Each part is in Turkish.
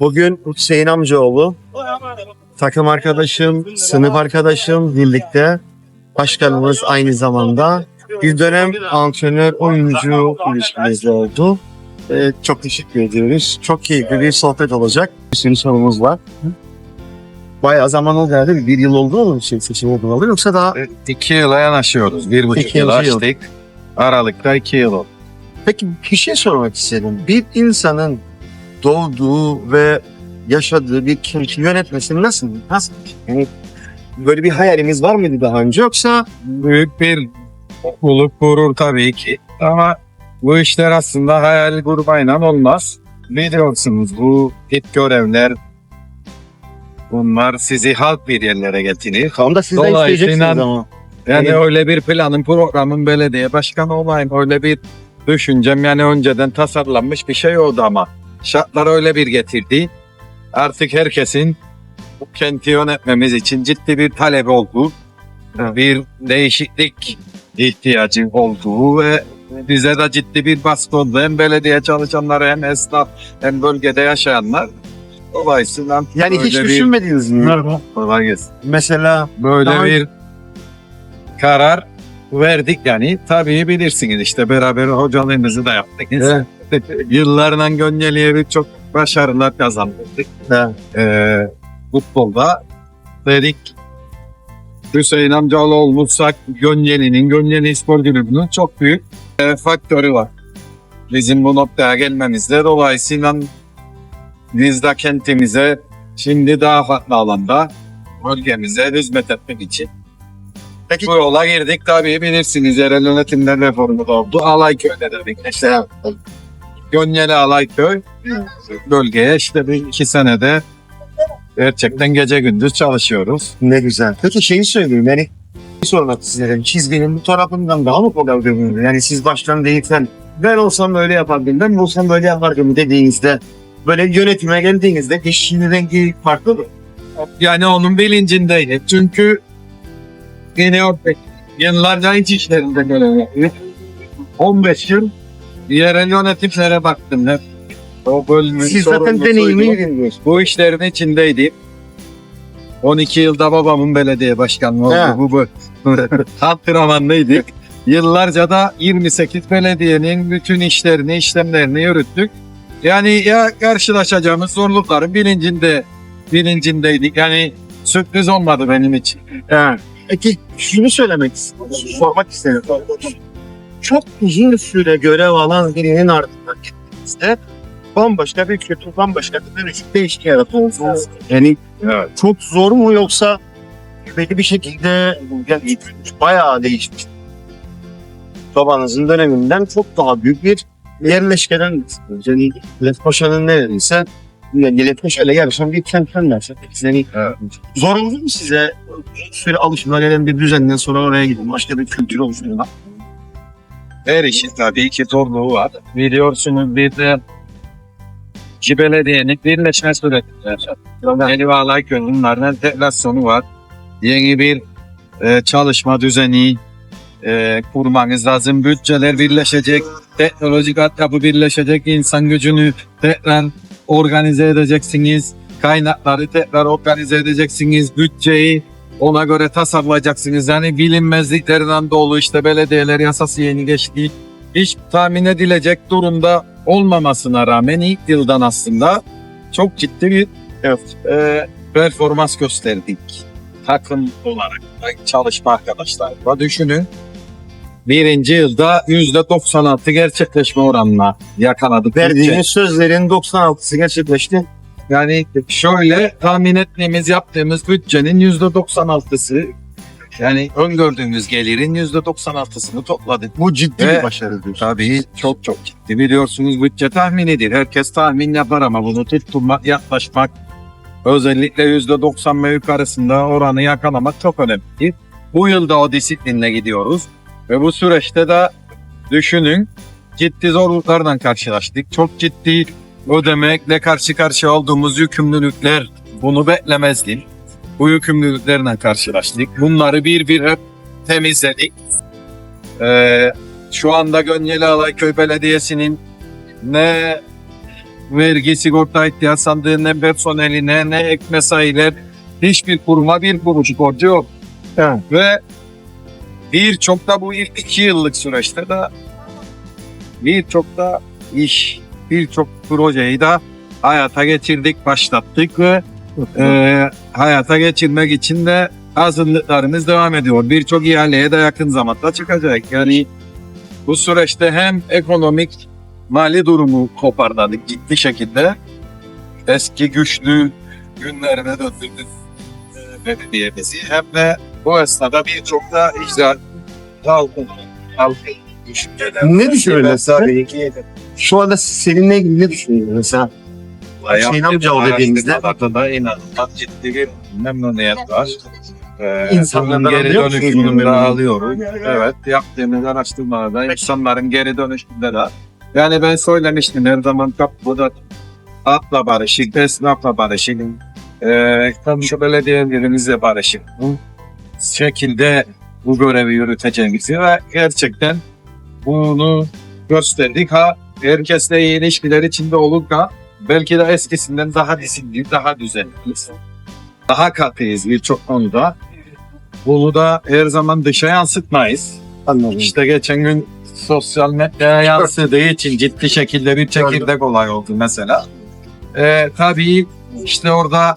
Bugün Hüseyin amcaoğlu, takım arkadaşım, sınıf arkadaşım birlikte başkanımız aynı zamanda bir dönem antrenör oyuncu ilişkimizde oldu. Ee, çok teşekkür ediyoruz. Çok keyifli bir sohbet olacak. Bir sürü sorumuz var. Bayağı zaman oldu herhalde. Bir yıl oldu mu şey seçim oldu yoksa daha İki yıla yanaşıyoruz. Bir buçuk yıl. açtık. Aralıkta iki yıl oldu. Peki bir şey sormak istedim. Bir insanın doğduğu ve yaşadığı bir kenti yönetmesi nasıl? Nasıl? Yani böyle bir hayaliniz var mıydı daha önce yoksa Büyük bir mutluluk, gurur tabii ki. Ama bu işler aslında hayal kurmayla olmaz. Biliyorsunuz bu ilk görevler bunlar sizi halk bir yerlere getirir. tam da siz de isteyeceksiniz ama. Yani Evet. öyle bir planın, programın belediye başkanı olayım. Öyle bir düşüncem yani önceden tasarlanmış bir şey oldu ama şartlar öyle bir getirdi. Artık herkesin bu kenti yönetmemiz için ciddi bir talep olduğu, bir değişiklik ihtiyacı olduğu ve bize de ciddi bir baskı oldu. Hem belediye çalışanları hem esnaf hem bölgede yaşayanlar. Dolayısıyla Yani hiç bir- düşünmediniz mi? Kolay gelsin Mesela böyle Daha- bir karar verdik yani. Tabii bilirsiniz işte beraber hocalığımızı da yaptık. Yıllarla Gönyeli'ye birçok başarılar kazandık. Evet. Ee, futbolda dedik Hüseyin amcaoğlu olursak Gönyeli'nin, Gönyeli Spor Kulübü'nün çok büyük e, faktörü var. Bizim bu noktaya gelmemizde dolayısıyla biz de kentimize şimdi daha farklı alanda bölgemize hizmet etmek için Peki bu yola girdik tabii bilirsiniz yerel yönetimler reformu da oldu. Alayköy'de dedik işte Gönyeli Alayköy bölgeye işte bir iki senede gerçekten gece gündüz çalışıyoruz. ne güzel. Peki şeyi söyleyeyim yani bir sormak istedim. Çizginin bu tarafından daha mı kolay görünüyor? Yani siz baştan değilsen ben olsam böyle yapardım, ben olsam böyle yapardım dediğinizde böyle yönetime geldiğinizde işin rengi farklı mı? Yani onun bilincindeydi. Çünkü yine o yıllarca iç işlerinde görev yaptık. 15 yıl yerel yönetimlere baktım hep. O bölümün Siz zaten deneyimliydiniz. Bu işlerin içindeydim. 12 yılda babamın belediye başkanlığı oldu. He. Bu, bu antrenmanlıydık. Yıllarca da 28 belediyenin bütün işlerini, işlemlerini yürüttük. Yani ya karşılaşacağımız zorlukların bilincinde bilincindeydik. Yani sürpriz olmadı benim için. Evet. Peki şunu söylemek istedim, sormak istedim. Çok uzun süre görev alan birinin ardından gittiğinizde bambaşka bir kültür, bambaşka bir dönüşüm değişikliği yaratıyorsunuz. Yani Evet. çok zor mu yoksa belli bir şekilde yani bayağı değişmiş. Babanızın döneminden çok daha büyük bir yerleşkeden yani Lefkoşa'nın neredeyse yani Lefkoşa'yla yarışan bir kentten neredeyse. Yani Evet. Zor oldu mu size? Süre alışma gelen bir düzenden sonra oraya gidin. Başka bir kültür oluşuyor. Her işin tabii ki zorluğu var. Biliyorsunuz bir de iki belediyenin birleşme sürecinde Bağlay Gönüllülerin entegrasyonu var. Yeni bir e, çalışma düzeni e, kurmanız lazım. Bütçeler birleşecek, teknolojik altyapı birleşecek, insan gücünü tekrar organize edeceksiniz. Kaynakları tekrar organize edeceksiniz. Bütçeyi ona göre tasarlayacaksınız. Yani bilinmezliklerinden dolu işte belediyeler yasası yeni geçti. Hiç tahmin edilecek durumda olmamasına rağmen ilk yıldan aslında çok ciddi bir e, performans gösterdik. Takım olarak da çalışma arkadaşlarla düşünün. Birinci yılda yüzde 96 gerçekleşme oranına yakaladık. Verdiğiniz sözlerin 96'sı gerçekleşti. Yani şöyle tahmin ettiğimiz yaptığımız bütçenin yüzde 96'sı yani öngördüğümüz gelirin yüzde 96'sını topladık. Bu ciddi Ve- bir başarı diyorsun. Tabii çok çok ciddi. Biliyorsunuz bütçe tahminidir. Herkes tahmin yapar ama bunu tutturmak, yaklaşmak özellikle yüzde 90 ve yukarısında oranı yakalamak çok önemli. Bu yılda o disiplinle gidiyoruz ve bu süreçte de düşünün ciddi zorluklarla karşılaştık. Çok ciddi ödemekle karşı karşıya olduğumuz yükümlülükler bunu beklemezdim. Bu yükümlülüklerle karşılaştık. Bunları bir bir hep temizledik. Ee, şu anda Gönyeli Alayköy Belediyesi'nin ne vergi sigorta ihtiyaç sandığı ne personeline ne ek mesailer hiçbir kuruma bir kuruş borcu yok. Evet. Ve birçok da bu ilk iki yıllık süreçte de birçok da iş, birçok projeyi de hayata geçirdik, başlattık ve e, hayata geçirmek için de hazırlıklarımız devam ediyor. Birçok ihaleye de yakın zamanda çıkacak. Yani bu süreçte hem ekonomik mali durumu toparladık ciddi şekilde. Eski güçlü günlerine döndürdük e, belediyemizi. Hem de bu esnada birçok da icraat halkın, halkın düşünceler. Ne düşünüyorsun mesela? Şu anda seninle ilgili ne düşünüyorsun mesela? Hüseyin amcaoğlu dediğimizde- da inanılmaz ciddi bir memnuniyet var. Ee, İnsanlardan bunun geri alıyor musunuz de memnuniyeti? alıyoruz. Evet, yaptığımız araştırmalarda insanların geri dönüşünde de. Yani ben söylemiştim her zaman kapıda atla barışık, esnafla barışık, ee, şu belediyelerimizle barışık. Bu şekilde bu görevi yürüteceğimizi ve gerçekten bunu gösterdik. Ha herkesle iyi ilişkiler içinde olup da belki de eskisinden daha disiplin, daha düzenliyiz. Daha katıyız birçok konuda. Bunu da her zaman dışa yansıtmayız. Anladım. İşte geçen gün sosyal medyaya yansıdığı için ciddi şekilde bir çekirdek olay oldu mesela. Ee, tabii işte orada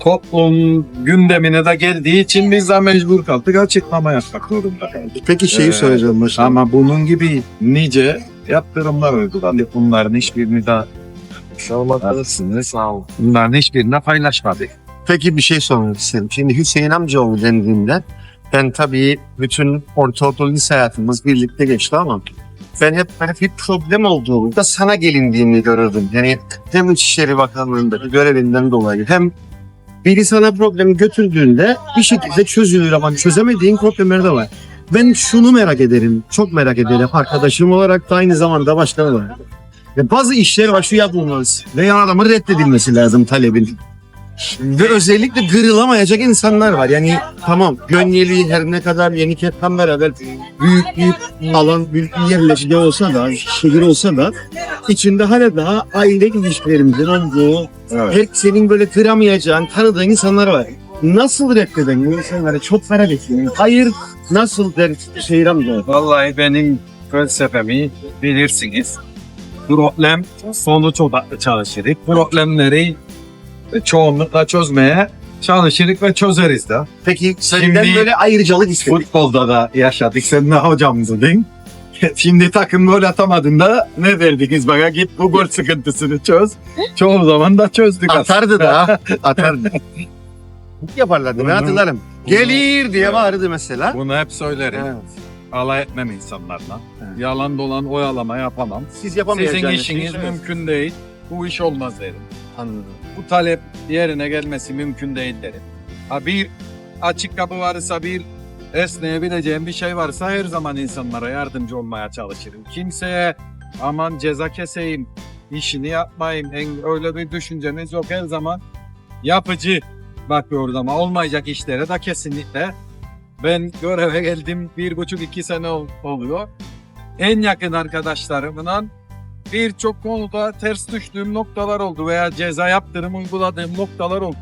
toplum gündemine de geldiği için biz de mecbur kaldık açıklama yapmak zorunda kaldık. Peki şeyi Ee, söyleyeceğim başta. Ama bunun gibi nice yaptırımlar uyguladık. Bunların hiçbirini de Sağ ol. bunların hiçbirini de paylaşmadık. Peki bir şey sormak istedim. Şimdi Hüseyin amcaoğlu dendiğinde ben tabii bütün ortaokul lise hayatımız birlikte geçti ama ben hep böyle bir problem olduğunda sana gelindiğini görürdüm. Yani hem İçişleri Bakanlığı'ndaki görevinden dolayı hem biri sana problemi götürdüğünde bir şekilde çözülür ama çözemediğin problemler de var. Ben şunu merak ederim, çok merak ederim arkadaşım olarak da aynı zamanda başkan olarak. Ya bazı işler var şu yapılmaz veya adamın reddedilmesi lazım talebin. Ve özellikle kırılamayacak insanlar var. Yani tamam Gönyeli her ne kadar yeni kettan beraber büyük bir alan, büyük bir yerleşke olsa da, şehir olsa da içinde hala daha aile ilişkilerimizin olduğu, Evet. her senin böyle kıramayacağın, tanıdığın insanlar var. Nasıl reddeden bu insanları çok merak ediyorum. Hayır nasıl der Şehir amca? Vallahi benim felsefemi bilirsiniz. Problem sonuç odaklı çalışırız. Problemleri çoğunlukla çözmeye çalışırız ve çözeriz de. Peki senden Şimdi- böyle ayrıcalık istedik. Futbolda da yaşadık. Sen de hocamızdın. Şimdi takım gol atamadığında ne derdiniz bana git bu gol sıkıntısını çöz. Çoğu zaman da çözdük aslında. Atardı da atardı. Yaparlardı ben Bunu- hatırlarım. Gelir diye bağırdı mesela. Bunu hep söylerim. Evet. Alay etmem insanlarla. Evet. Yalan dolan oyalama yapamam. Siz Sizin yapamayacağınız işiniz mümkün değil. Bu iş olmaz derim. Anladım. Bu talep yerine gelmesi mümkün değil derim. Ha bir açık kapı varsa bir esneyebileceğim bir şey varsa her zaman insanlara yardımcı olmaya çalışırım. Kimseye aman ceza keseyim, işini yapmayayım en, öyle bir düşüncemiz yok. Her zaman yapıcı bakıyoruz ama olmayacak işlere de kesinlikle ben göreve geldim bir buçuk iki sene ol- oluyor. En yakın arkadaşlarımla birçok konuda ters düştüğüm noktalar oldu veya ceza yaptırım uyguladığım noktalar oldu.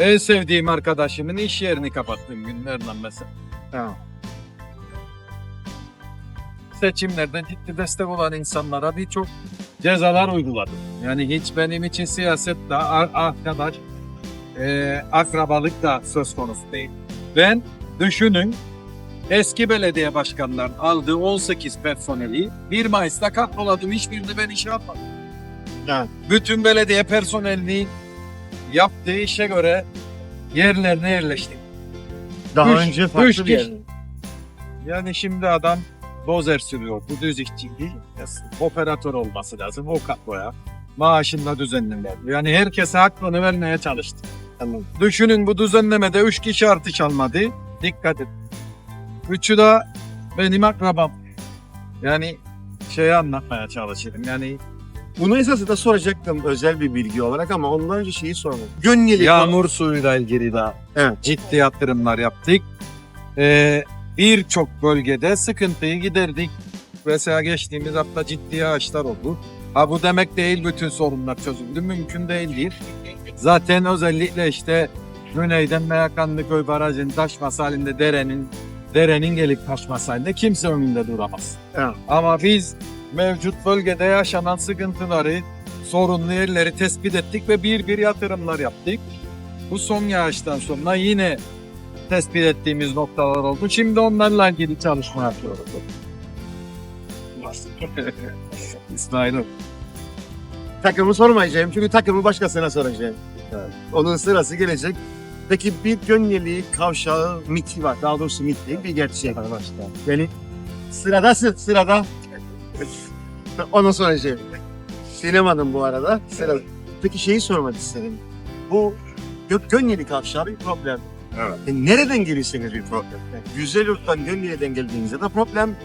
En sevdiğim arkadaşımın iş yerini kapattığım günlerden mesela. Tamam. Seçimlerde ciddi destek olan insanlara birçok cezalar uyguladım. Yani hiç benim için siyaset de ar- arkadaş, e, akrabalık da söz konusu değil. Ben düşünün eski belediye başkanlarının aldığı 18 personeli 1 Mayıs'ta katloladım. Hiçbirini ben işe almadım. Evet. Bütün belediye personelinin yaptığı işe göre yerlerine yerleştik. Daha Üç- önce farklı üç bir yer. Yani şimdi adam dozer sürüyor. Bu düz işçi değil. Operatör olması lazım. O katloya. Maaşında düzenlenir. Yani herkese hakkını vermeye çalıştı. Tamam. Düşünün bu düzenlemede 3 kişi artış almadı. Dikkat et. Üçü de benim akrabam. Yani şeyi anlatmaya çalışırım. Yani Bunu esasında soracaktım özel bir bilgi olarak ama ondan önce şeyi sormadım. Gönyeli yağmur suyuyla ilgili de Evet. ciddi yatırımlar yaptık. Ee, Birçok bölgede sıkıntıyı giderdik. Mesela geçtiğimiz hafta ciddi yağışlar oldu. Ha bu demek değil bütün sorunlar çözüldü. Mümkün değil değil. Zaten özellikle işte güneyden Meyakanlıköy Barajı'nın taşması halinde derenin derenin gelip taşması halinde kimse önünde duramaz. Evet. Ama biz mevcut bölgede yaşanan sıkıntıları, sorunlu yerleri tespit ettik ve bir bir yatırımlar yaptık. Bu son yağıştan sonra yine tespit ettiğimiz noktalar oldu. Şimdi onlarla ilgili çalışma yapıyoruz. İsmail'im. Takımı sormayacağım çünkü takımı başkasına soracağım. Evet. Onun sırası gelecek. Peki bir Gönyeli kavşağı miti var. Daha doğrusu mit değil bir gerçek. Yani sırada sı- sırada. Onu soracağım. Sinem Hanım bu arada. Sırada. Peki şeyi sormak istedim. Bu Gö- Gönyeli kavşağı bir problem. Evet. E, nereden gelirseniz bir problem. Yani Güzelyurt'tan Gönyeli'den geldiğinizde de problem.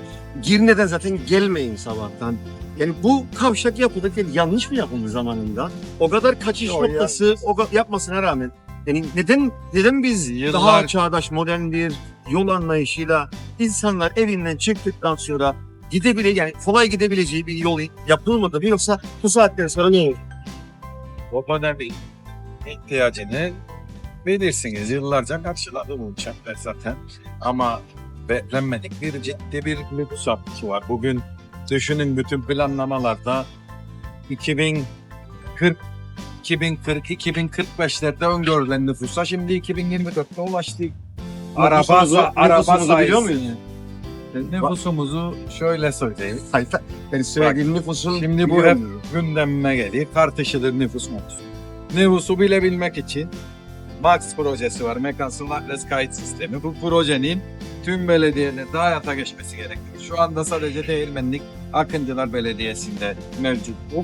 Girne'den zaten gelmeyin sabahtan. Yani bu kavşak yapılırken yanlış mı yapıldı zamanında? O kadar kaçış Yo, ya- noktası o ka- yapmasına rağmen yani neden neden biz Yıllar- daha çağdaş modern bir yol anlayışıyla insanlar evinden çıktıktan sonra gidebile yani kolay gidebileceği bir yol yapılmadı mı yoksa bu saatten sonra ne olur? O önemli ihtiyacını bilirsiniz. Yıllarca karşıladı bu uçaklar zaten. Ama beklenmedik bir ciddi bir nüfus artışı var. Bugün düşünün bütün planlamalarda 2040 2040 2045'lerde öngörülen nüfusa şimdi 2024'te ulaştık. Araba, Nüfusumuzu- araba nüfusumuzu biliyor muyuz? Nüfusumuzu şöyle söyleyeyim. Hayır, yani söylediğim nüfusun Şimdi bu hep muyuz? gündemime gelir. Tartışılır nüfus nüfus. Nüfusu bilebilmek için MAX projesi var. Mekansal Atlas Kayıt Sistemi. Bu projenin tüm belediyelerinde hayata geçmesi gerekiyor. Şu anda sadece Değirmenlik Akıncılar Belediyesi'nde mevcut bu.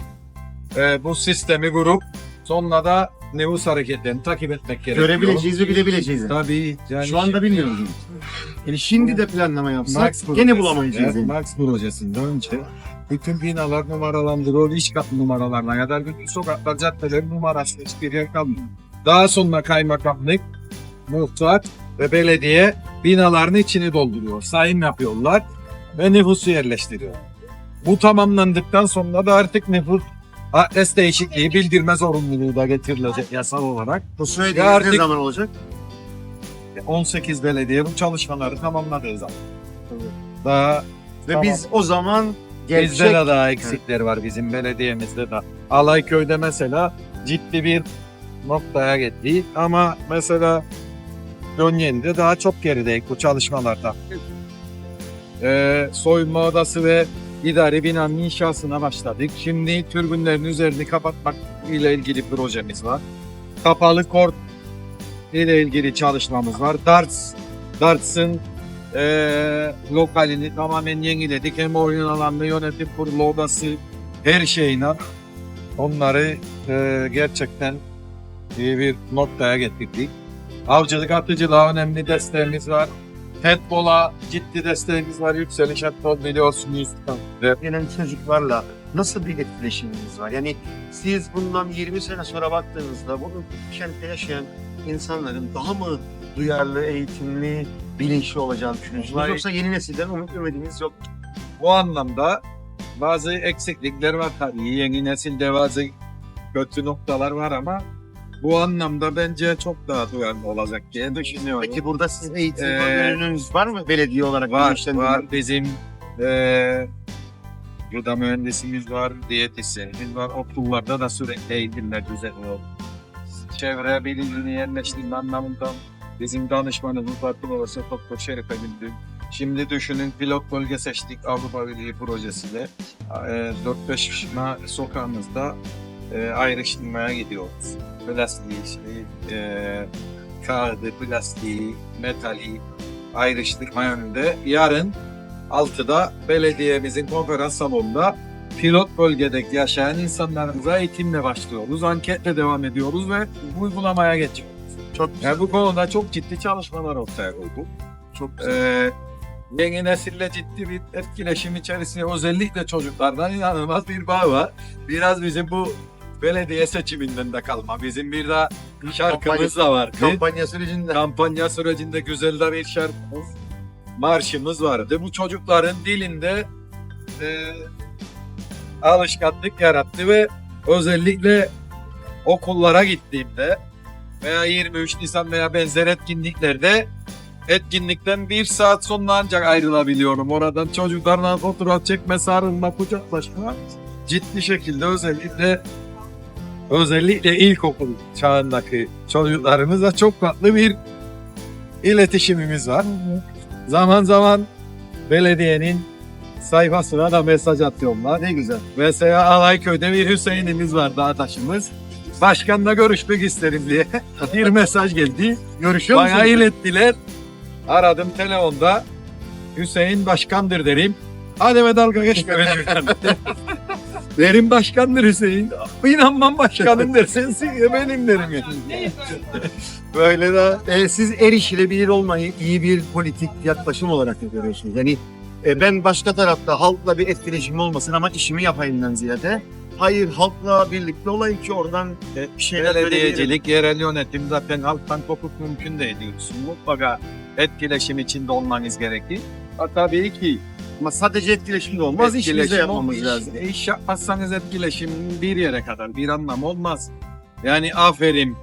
Ee, bu sistemi kurup sonra da nüfus hareketlerini takip etmek gerekiyor. görebileceğiz ve bilebileceğiz. Tabii. Yani Şu anda bilmiyoruz. Yani şimdi de planlama yapsak Max gene bulamayacağız. Yani. Max projesinde önce bütün binalar numaralandırılıyor, iş kat numaralarına kadar bütün sokaklar, caddeler numarası hiçbir yer kalmıyor. Daha sonra kaymakamlık, muhtar ve belediye binaların içini dolduruyor. Sayım yapıyorlar ve nüfusu yerleştiriyor. Bu tamamlandıktan sonra da artık nüfus adres değişikliği bildirme zorunluluğu da getirilecek yasal olarak. Bu söylediğiniz ne zaman olacak? 18 belediye bu çalışmaları tamamladığı zaman. Daha Ve Tamam. biz o zaman gerçek Bizde de daha eksikler var bizim belediyemizde de. Alayköy'de mesela ciddi bir noktaya gitti ama mesela Dönyen'de daha çok gerideyiz bu çalışmalarda. Ee, soyunma odası ve idari binanın inşasına başladık. Şimdi türbünlerin üzerini kapatmak ile ilgili projemiz var. Kapalı kort ile ilgili çalışmamız var. Darts, Darts'ın eee lokalini tamamen yeniledik. Hem oyun alanını yönetim kurulu odası her şeyine onları eee, gerçekten iyi bir noktaya getirdik. Avcılık atıcılığa önemli desteğimiz var. Handball'a ciddi desteğimiz var. Yükseliş handball biliyorsunuz. gelen çocuklarla nasıl bir etkileşiminiz var? Yani siz bundan 20 sene sonra baktığınızda bunu kentte yaşayan insanların daha mı duyarlı, eğitimli, bilinçli olacağını düşünüyorsunuz? Vay. Yoksa yeni nesilden umut ümidiniz yok. Bu anlamda bazı eksiklikler var tabii. Yeni nesilde bazı kötü noktalar var ama bu anlamda bence çok daha duyarlı olacak diye düşünüyorum. Peki burada sizin eğitim Ee, gönüllünüz var mı belediye olarak? var, var. Bizim eee burada mühendisimiz var, diyetisyenimiz var. Okullarda da sürekli eğitimler düzenliyor. Çevre bilincini yerleştirme anlamında bizim danışmanımız var. Profesör Doktor Şerife Gündüz. Şimdi düşünün pilot bölge seçtik Avrupa Birliği projesiyle. Eee 4-5 ma- sokağımızda eee ayrıştırmaya gidiyoruz. Plastiği, işte, eee kağıdı, plastiği, metali, ayrıştırma yönünde. Yarın 6'da belediyemizin konferans salonunda pilot bölgedeki yaşayan insanlarımıza eğitimle başlıyoruz. Anketle devam ediyoruz ve uygulamaya geçiyoruz. Çok güzel. Yani bu konuda çok ciddi çalışmalar ortaya koyduk. Çok güzel. Ee, yeni nesille ciddi bir etkileşim içerisinde özellikle çocuklardan inanılmaz bir bağ var. Biraz bizim bu belediye seçiminden de kalma. Bizim bir de şarkımız da vardı Kampanya sürecinde kampanya sürecinde güzel de bir şarkımız, marşımız vardı. Bu çocukların dilinde e, alışkanlık yarattı ve özellikle okullara gittiğimde veya 23 Nisan veya benzer etkinliklerde etkinlikten bir saat sonra ancak ayrılabiliyorum. Oradan çocuklarla fotoğraf çekme, sarılma, kucaklaşma ciddi şekilde özellikle özellikle ilkokul çağındaki çocuklarımızla çok farklı bir iletişimimiz var. Zaman zaman belediyenin sayfasına da mesaj atıyorlar. Ne güzel. Mesela Alayköy'de bir Hüseyin'imiz var dağdaşımız. Başkanla görüşmek isterim diye bir mesaj geldi. Görüşüyor Bana musunuz? ilettiler. Aradım telefonda. Hüseyin başkandır derim. Hadi ve dalga geçme benim. derim başkandır Hüseyin. İnanmam başkanım dersen benim derim. Yani. Böyle de e, siz erişilebilir olmayı iyi bir politik yaklaşım olarak mı görüyorsunuz? Yani e, ben başka tarafta halkla bir etkileşim olmasın ama işimi yapayımdan ziyade hayır halkla birlikte olayım ki oradan e, bir şeyler. Belediyecilik, yerel yönetim zaten halktan kopuk mümkün değil diyorsun. Mutlaka etkileşim içinde olmanız gerekir. Ha, tabii ki Ama sadece etkileşimde olmaz işimizi de Etkileşim yapmamız iş- lazım. İş yapmazsanız etkileşim bir yere kadar bir anlam olmaz. Yani aferin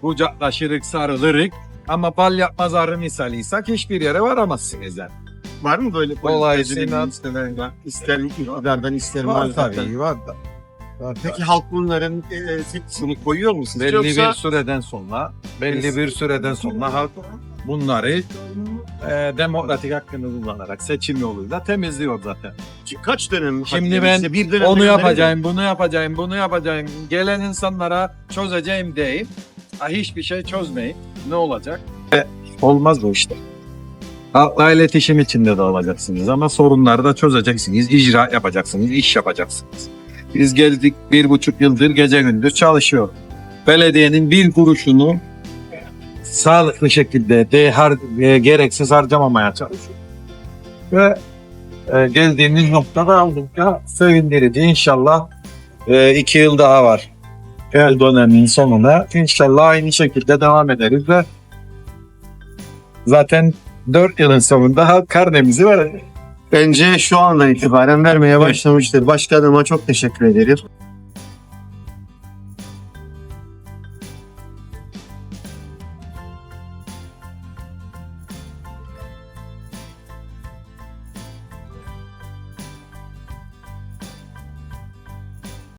kucaklaşırık sarılırık ama bal yapmaz arı misaliysak hiçbir yere varamazsınız yani. Var mı böyle Dolayısıyla politikacının ister iktidardan ister var muhalefetten? tabii var da. Peki halk bunların e, tepkisini koyuyor mu sizce? belli Yoksa bir süreden sonra belli bir süreden sonra halk bunları e, demokratik hakkını kullanarak seçim yoluyla temizliyor zaten. kaç dönem? Şimdi ben bir dönem Onu dönem yapacağım, bunu yapacağım, bunu yapacağım. Gelen insanlara çözeceğim deyip ha, hiçbir şey çözmeyip ne olacak? olmaz bu işte. Halkla iletişim içinde de olacaksınız ama sorunları da çözeceksiniz, icra yapacaksınız, iş yapacaksınız. Biz geldik bir buçuk yıldır gece gündüz çalışıyor. Belediyenin bir kuruşunu sağlıklı şekilde de har- e, gereksiz harcamamaya çalışıyor. Ve e, geldiğimiz noktada oldukça sevindirici. İnşallah e, iki yıl daha var. El dönemin sonunda inşallah aynı şekilde devam ederiz ve zaten dört yılın sonunda karnemizi verecek. Bence şu andan itibaren vermeye başlamıştır. Başkanıma çok teşekkür ederim.